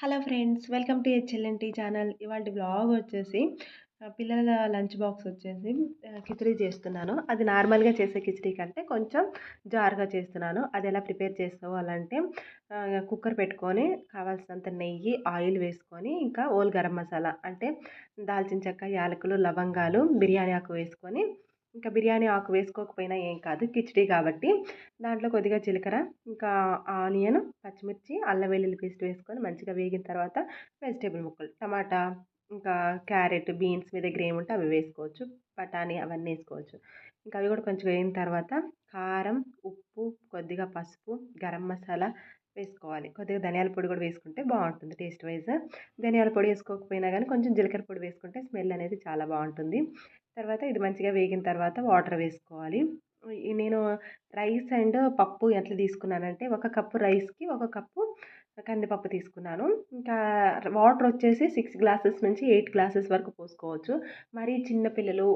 Hello friends welcome to HLNT channel. ఇవాళ blog వచ్చేసి పిల్లల లంచ్ బాక్స్ వచ్చేసి కిచడీ చేస్తున్నాను. అది నార్మల్గా చేసే కిచడీ కంటే కొంచెం జారుగా చేస్తున్నాను. అది ఎలా ప్రిపేర్ చేసుకోవాలంటే కుక్కర్ పెట్టుకొని కావాల్సినంత నెయ్యి ఆయిల్ వేసుకొని ఇంకా ఓల్ గరం మసాలా అంటే దాల్చిన చెక్క యాలకులు లవంగాలు బిర్యానీ ఆకు వేసుకొని ఇంకా బిర్యానీ ఆకు వేసుకోకపోయినా ఏం కాదు. కిచిడి కాబట్టి దాంట్లో కొద్దిగా జీలకర్ర ఇంకా ఆనియన్ పచ్చిమిర్చి అల్లం వెల్లుల్లి పేస్ట్ వేసుకొని మంచిగా వేగిన తర్వాత వెజిటేబుల్ ముక్కలు టమాటా ఇంకా క్యారెట్ బీన్స్ మీ దగ్గర ఏముంటే అవి వేసుకోవచ్చు బఠానీ అవన్నీ వేసుకోవచ్చు. ఇంకా అవి కూడా కొంచెం వేగిన తర్వాత కారం ఉప్పు కొద్దిగా పసుపు గరం మసాలా వేసుకోవాలి. కొద్దిగా ధనియాల పొడి కూడా వేసుకుంటే బాగుంటుంది టేస్ట్ వైజ్. ధనియాల పొడి వేసుకోకపోయినా కానీ కొంచెం జీలకర్ర పొడి వేసుకుంటే స్మెల్ అనేది చాలా బాగుంటుంది. తర్వాత ఇది మంచిగా వేగిన తర్వాత వాటర్ వేసుకోవాలి. నేను రైస్ అండ్ పప్పు ఎట్లా తీసుకున్నానంటే ఒక కప్పు రైస్కి ఒక కప్పు కందిపప్పు తీసుకున్నాను. ఇంకా వాటర్ వచ్చేసి సిక్స్ గ్లాసెస్ నుంచి ఎయిట్ గ్లాసెస్ వరకు పోసుకోవచ్చు. మరి చిన్న పిల్లలు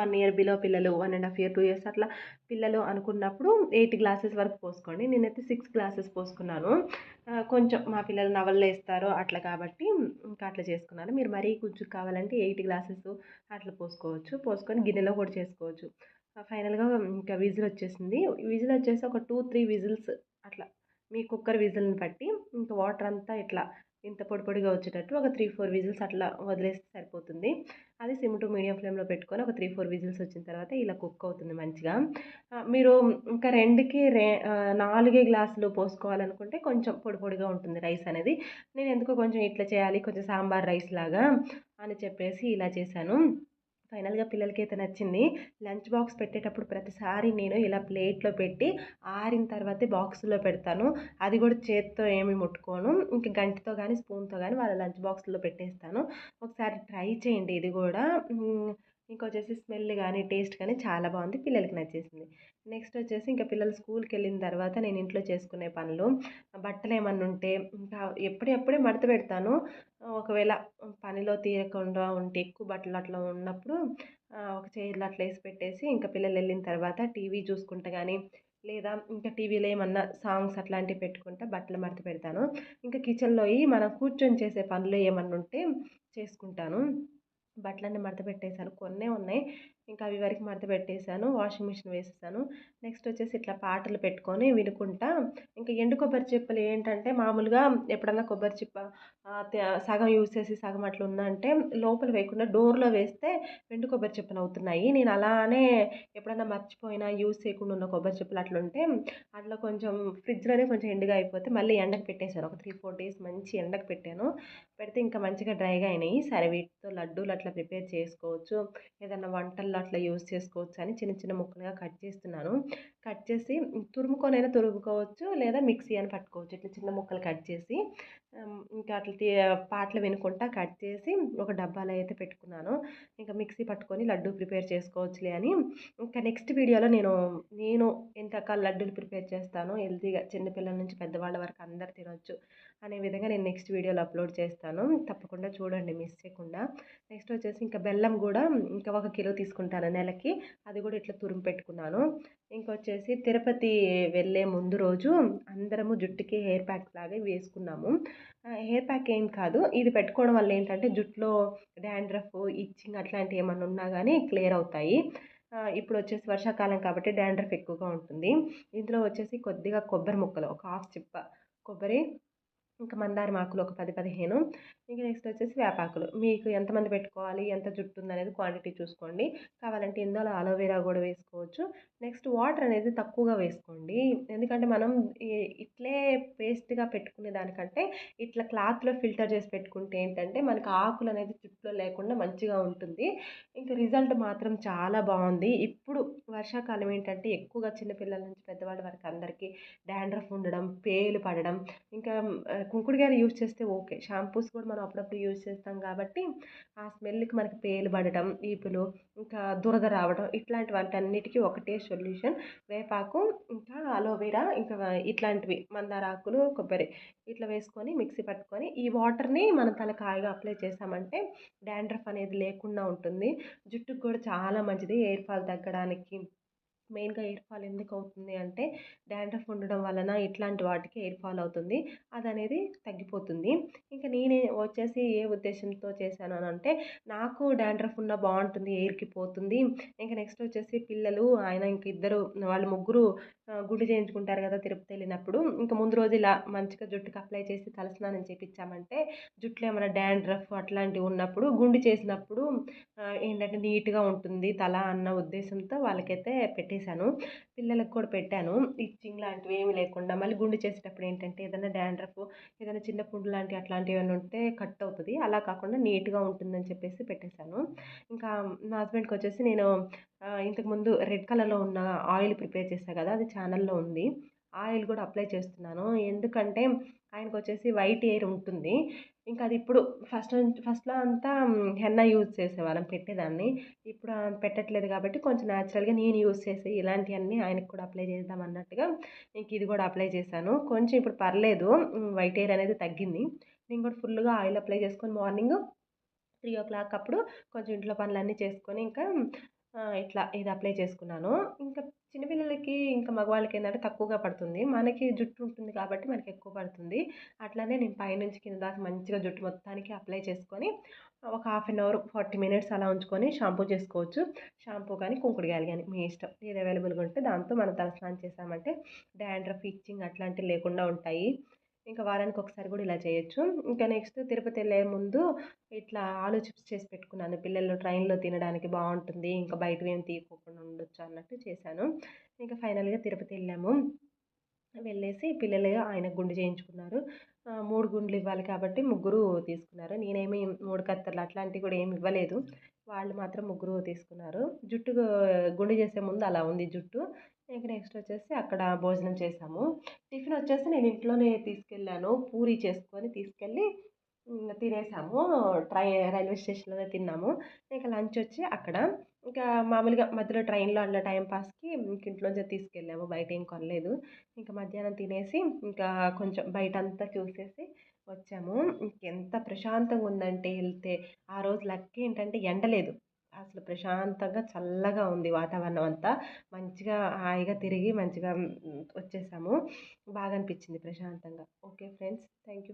వన్ ఇయర్ బిలో పిల్లలు one and half year two years అట్లా పిల్లలు అనుకున్నప్పుడు ఎయిట్ గ్లాసెస్ వరకు పోసుకోండి. నేనైతే సిక్స్ గ్లాసెస్ పోసుకున్నాను. కొంచెం మా పిల్లలు నవల్లో వేస్తారు అట్లా కాబట్టి ఇంకా అట్లా చేసుకున్నాను. మీరు మరీ కొంచెం కావాలంటే ఎయిట్ గ్లాసెస్ అట్లా పోసుకోవచ్చు. పోసుకొని గిన్నెలో కూడా చేసుకోవచ్చు. ఫైనల్గా ఇంకా విజిల్ వచ్చేసింది. విజిల్ వచ్చేసి ఒక టూ త్రీ విజిల్స్ అట్లా. మీ కుక్కర్ విజిల్ని బట్టి ఇంకా వాటర్ అంతా ఇట్లా ఇంత పొడి పొడిగా వచ్చేటట్టు ఒక త్రీ ఫోర్ విజిల్స్ అట్లా వదిలేస్తే సరిపోతుంది. అది సిమ్ టు మీడియం ఫ్లేమ్లో పెట్టుకొని ఒక త్రీ ఫోర్ విజిల్స్ వచ్చిన తర్వాత ఇలా కుక్ అవుతుంది మంచిగా. మీరు ఇంకా రెండుకి రే నాలుగే గ్లాసులు పోసుకోవాలనుకుంటే కొంచెం పొడి పొడిగా ఉంటుంది రైస్ అనేది. నేను ఎందుకో కొంచెం ఇట్లా చేయాలి కొంచెం సాంబార్ రైస్ లాగా అని చెప్పేసి ఇలా చేశాను. ఫైనల్గా పిల్లలకి అయితే నచ్చింది. లంచ్ బాక్స్ పెట్టేటప్పుడు ప్రతిసారి నేను ఇలా ప్లేట్లో పెట్టి ఆరిన తర్వాతే బాక్స్లో పెడతాను. అది కూడా చేత్తో ఏమి ముట్టుకోను. ఇంక గంటితో కానీ స్పూన్తో కానీ వాళ్ళ లంచ్ బాక్స్లో పెట్టేస్తాను. ఒకసారి ట్రై చేయండి ఇది కూడా. ఇంకొచ్చేసి స్మెల్ కానీ టేస్ట్ కానీ చాలా బాగుంది పిల్లలకి నచ్చేసింది. నెక్స్ట్ వచ్చేసి ఇంకా పిల్లలు స్కూల్కి వెళ్ళిన తర్వాత నేను ఇంట్లో చేసుకునే పనులు. బట్టలు ఏమన్నా ఉంటే ఇంకా ఎప్పుడెప్పుడే మడత పెడతాను. ఒకవేళ పనిలో తీరకుండా ఉంటే ఎక్కువ బట్టలు అట్లా ఉన్నప్పుడు ఒక చైర్లో అట్లా వేసి పెట్టేసి ఇంకా పిల్లలు వెళ్ళిన తర్వాత టీవీ చూసుకుంటా కానీ లేదా ఇంకా టీవీలో ఏమన్నా సాంగ్స్ అట్లాంటివి పెట్టుకుంటా బట్టలు మడత పెడతాను. ఇంకా కిచెన్లో మనం కూర్చొని చేసే పనులు ఏమన్నా ఉంటే చేసుకుంటాను. బట్టలన్నీ మడత పెట్టేశాను. కొన్నే ఉన్నాయి. ఇంకా అవి వరకు మడత పెట్టేశాను వాషింగ్ మిషన్ వేసేసాను. నెక్స్ట్ వచ్చేసి ఇట్లా పాటలు పెట్టుకొని వినుకుంటా. ఇంకా ఎండు కొబ్బరి చిప్పలు ఏంటంటే మామూలుగా ఎప్పుడన్నా కొబ్బరి చిప్ప సగం యూస్ చేసి సగం అట్లా ఉందంటే లోపల వేయకుండా డోర్లో వేస్తే ఎండు కొబ్బరి చిప్పలు అవుతున్నాయి. నేను అలానే ఎప్పుడన్నా మర్చిపోయినా యూస్ చేయకుండా ఉన్న కొబ్బరి చిప్పలు అట్లా ఉంటే అట్లా కొంచెం ఫ్రిడ్జ్లోనే కొంచెం ఎండుగా అయిపోతే మళ్ళీ ఎండకు పెట్టేశాను. ఒక త్రీ ఫోర్ డేస్ మంచి ఎండకు పెట్టాను. పెడితే ఇంకా మంచిగా డ్రైగా అయినాయి. సరే వీటితో లడ్డూలు అట్లా ప్రిపేర్ చేసుకోవచ్చు. ఏదన్నా వంటల్లో అట్లా యూస్ చేసుకోవచ్చు అని చిన్న చిన్న ముక్కలుగా కట్ చేస్తున్నాను. కట్ చేసి తురుముకొనైనా తురుముకోవచ్చు లేదా మిక్సీ అని పట్టుకోవచ్చు. ఇట్లా చిన్న ముక్కలు కట్ చేసి ఇంకా అట్లా పాటలు వినుకుంటా కట్ చేసి ఒక డబ్బాలో అయితే పెట్టుకున్నాను. ఇంకా మిక్సీ పట్టుకొని లడ్డు ప్రిపేర్ చేసుకోవచ్చులే అని. ఇంకా నెక్స్ట్ వీడియోలో నేను నేను ఎంత రకాల లడ్డూలు ప్రిపేర్ చేస్తాను హెల్తీగా చిన్నపిల్లల నుంచి పెద్దవాళ్ళ వరకు అందరు తినొచ్చు. అనే విధంగా నేను నెక్స్ట్ వీడియోలో అప్లోడ్ చేస్తాను. తప్పకుండా చూడండి మిస్ చేయకుండా. నెక్స్ట్ వచ్చేసి ఇంకా బెల్లం కూడా ఇంకా ఒక కిలో తీసుకుంటాను నెలకి. అది కూడా ఇట్లా తురుము పెట్టుకున్నాను. ఇంకొచ్చేసి తిరుపతి వెళ్ళే ముందు రోజు అందరము జుట్టుకి హెయిర్ ప్యాక్ లాగా వేసుకున్నాము. హెయిర్ ప్యాక్ ఏం కాదు. ఇది పెట్టుకోవడం వల్ల ఏంటంటే జుట్టులో డాండ్రఫ్ ఇచ్చింగ్ అట్లాంటివి ఏమన్నా ఉన్నా కానీ క్లియర్ అవుతాయి. ఇప్పుడు వచ్చేసి వర్షాకాలం కాబట్టి డాండ్రఫ్ ఎక్కువగా ఉంటుంది. ఇందులో వచ్చేసి కొద్దిగా కొబ్బరి ముక్కలు ఒక హాఫ్ చిప్ప కొబ్బరి ఇంకా మందారం ఆకులు ఒక పది పదిహేను. ఇంకా నెక్స్ట్ వచ్చేసి వేపాకులు. మీకు ఎంతమంది పెట్టుకోవాలి ఎంత జుట్టు ఉందనేది క్వాంటిటీ చూసుకోండి. కావాలంటే ఇందులో అలోవెరా కూడా వేసుకోవచ్చు. నెక్స్ట్ వాటర్ అనేది తక్కువగా వేసుకోండి. ఎందుకంటే మనం ఇట్లే పేస్ట్గా పెట్టుకునే దానికంటే ఇట్లా క్లాత్లో ఫిల్టర్ చేసి పెట్టుకుంటే ఏంటంటే మనకి ఆకులు అనేది జుట్టులో లేకుండా మంచిగా ఉంటుంది. ఇంకా రిజల్ట్ మాత్రం చాలా బాగుంది. ఇప్పుడు వర్షాకాలం ఏంటంటే ఎక్కువగా చిన్నపిల్లల నుంచి పెద్దవాళ్ళ వరకు అందరికీ డాండ్రఫ్ ఉండడం పేలు పడడం ఇంకా కుంకుడుగాయలు యూజ్ చేస్తే ఓకే. షాంపూస్ కూడా మనం అప్పుడప్పుడు యూజ్ చేస్తాం కాబట్టి ఆ స్మెల్కి మనకి పేలు పడడం ఈపులు ఇంకా దురద రావడం ఇట్లాంటి వాటన్నిటికీ ఒకటే సొల్యూషన్. వేపాకు ఇంకా అలోవెరా ఇంకా ఇట్లాంటివి మందార ఆకులు కొబ్బరి ఇట్లా వేసుకొని మిక్సీ పట్టుకొని ఈ వాటర్ని మనం తల కాయగా అప్లై చేసామంటే డాండ్రఫ్ అనేది లేకుండా ఉంటుంది. జుట్టుకు కూడా చాలా మంచిది. హెయిర్ ఫాల్ తగ్గడానికి. మెయిన్గా హెయిర్ ఫాల్ ఎందుకు అవుతుంది అంటే డాండ్రఫ్ ఉండడం వలన ఇట్లాంటి వాటికి హెయిర్ ఫాల్ అవుతుంది. అది అనేది తగ్గిపోతుంది. ఇంకా నేనే వచ్చేసి ఏ ఉద్దేశంతో చేశాను అని అంటే నాకు డాండ్రఫ్ ఉన్న బాగుంటుంది హెయిర్కి పోతుంది. ఇంకా నెక్స్ట్ వచ్చేసి పిల్లలు ఆయన ఇంక ఇద్దరు వాళ్ళు ముగ్గురు గుండు చేయించుకుంటారు కదా తిరుపతి వెళ్ళినప్పుడు. ఇంకా ముందు రోజు ఇలా మంచిగా జుట్టుకి అప్లై చేసి తలస్నానం చేయించామంటే జుట్టులో ఏమైనా డాండ్రఫ్ అట్లాంటివి ఉన్నప్పుడు గుండు చేసినప్పుడు ఏంటంటే నీట్గా ఉంటుంది తల అన్న ఉద్దేశంతో వాళ్ళకైతే పెట్టేశాను. పిల్లలకు కూడా పెట్టాను. ఇచ్చింగ్ లాంటివి ఏమీ లేకుండా మళ్ళీ గుండు చేసేటప్పుడు ఏంటంటే ఏదైనా డాండ్రఫ్ ఏదైనా చిన్న పుండు లాంటి అట్లాంటివి ఏమైనా ఉంటే కట్ అవుతుంది. అలా కాకుండా నీట్గా ఉంటుందని చెప్పేసి పెట్టేశాను. ఇంకా నా హస్బెండ్కి వచ్చేసి నేను ఇంతకుముందు రెడ్ కలర్లో ఉన్న ఆయిల్ ప్రిపేర్ చేశాను కదా అది ఛానల్లో ఉంది. ఆయిల్ కూడా అప్లై చేస్తున్నాను. ఎందుకంటే ఆయనకు వచ్చేసి వైట్ హెయిర్ ఉంటుంది. ఇంకా అది ఇప్పుడు ఫస్ట్ ఫస్ట్లో అంతా హెన్నా యూజ్ చేసేవాళ్ళం పెట్టేదాన్ని. ఇప్పుడు పెట్టట్లేదు కాబట్టి కొంచెం న్యాచురల్గా నేను యూజ్ చేసే ఇలాంటివన్నీ ఆయనకు కూడా అప్లై చేద్దాం అన్నట్టుగా ఇంక ఇది కూడా అప్లై చేశాను. కొంచెం ఇప్పుడు పర్లేదు వైట్ హెయిర్ అనేది తగ్గింది. నేను కూడా ఫుల్గా ఆయిల్ అప్లై చేసుకొని మార్నింగ్ త్రీ ఓ క్లాక్ అప్పుడు కొంచెం ఇంట్లో పనులన్నీ చేసుకొని ఇంకా ఇట్లా ఇది అప్లై చేసుకున్నాను. ఇంకా చిన్నపిల్లలకి ఇంకా మగవాళ్ళకి ఏంటంటే తక్కువగా పడుతుంది. మనకి జుట్టు ఉంటుంది కాబట్టి మనకి ఎక్కువ పడుతుంది. అట్లానే నేను పైనుంచి కింద దాకా మంచిగా జుట్టు మొత్తానికి అప్లై చేసుకొని ఒక half an hour forty minutes అలా ఉంచుకొని షాంపూ చేసుకోవచ్చు. షాంపూ కానీ కుంకుడుగాయలు కానీ మీ ఇష్టం. ఏది అవైలబుల్గా ఉంటే దాంతో మనం తలస్నానం చేసామంటే డాండ్రఫ్ ఇచ్చింగ్ అట్లాంటివి లేకుండా ఉంటాయి. ఇంకా వారానికి ఒకసారి కూడా ఇలా చేయొచ్చు. ఇంకా నెక్స్ట్ తిరుపతి వెళ్ళే ముందు ఇట్లా ఆలు చిప్స్ చేసి పెట్టుకున్నాను. పిల్లలు ట్రైన్లో తినడానికి బాగుంటుంది ఇంకా బయటవి ఏం తీయకోకుండా ఉండొచ్చు అన్నట్టు చేశాను. ఇంకా ఫైనల్గా తిరుపతి వెళ్ళాము. వెళ్ళేసి పిల్లలు ఆయన గుండు చేయించుకున్నారు. మూడు గుండ్లు ఇవ్వాలి కాబట్టి ముగ్గురు తీసుకున్నారు. నేనేమి మూడు కత్తెరలు అట్లాంటివి కూడా ఏమి ఇవ్వలేదు. వాళ్ళు మాత్రం ముగ్గురు తీసుకున్నారు. జుట్టు గుండు చేసే ముందు అలా ఉంది జుట్టు. ఇంక నెక్స్ట్ వచ్చేసి అక్కడ భోజనం చేసాము. టిఫిన్ వచ్చేసి నేను ఇంట్లోనే తీసుకెళ్ళాను. పూరి చేసుకొని తీసుకెళ్ళి తినేసాము. ట్రై రైల్వే స్టేషన్లోనే తిన్నాము. ఇంకా లంచ్ వచ్చి అక్కడ. ఇంకా మామూలుగా మధ్యలో ట్రైన్లో అట్లా టైం పాస్కి ఇంక ఇంట్లోంచి తీసుకెళ్ళాము. బయట ఏం కొనలేదు. ఇంకా మధ్యాహ్నం తినేసి ఇంకా కొంచెం బయట అంతా చూసేసి వచ్చాము. ఇంకెంత ప్రశాంతంగా ఉందంటే వెళ్తే. ఆ రోజు లక్ ఏంటంటే ఎండ లేదు అసలు ప్రశాంతంగా చల్లగా ఉంది వాతావరణం అంతా. మంచిగా హాయిగా తిరిగి మంచిగా వచ్చేసాము. బాగా అనిపించింది ప్రశాంతంగా. Okay friends thank you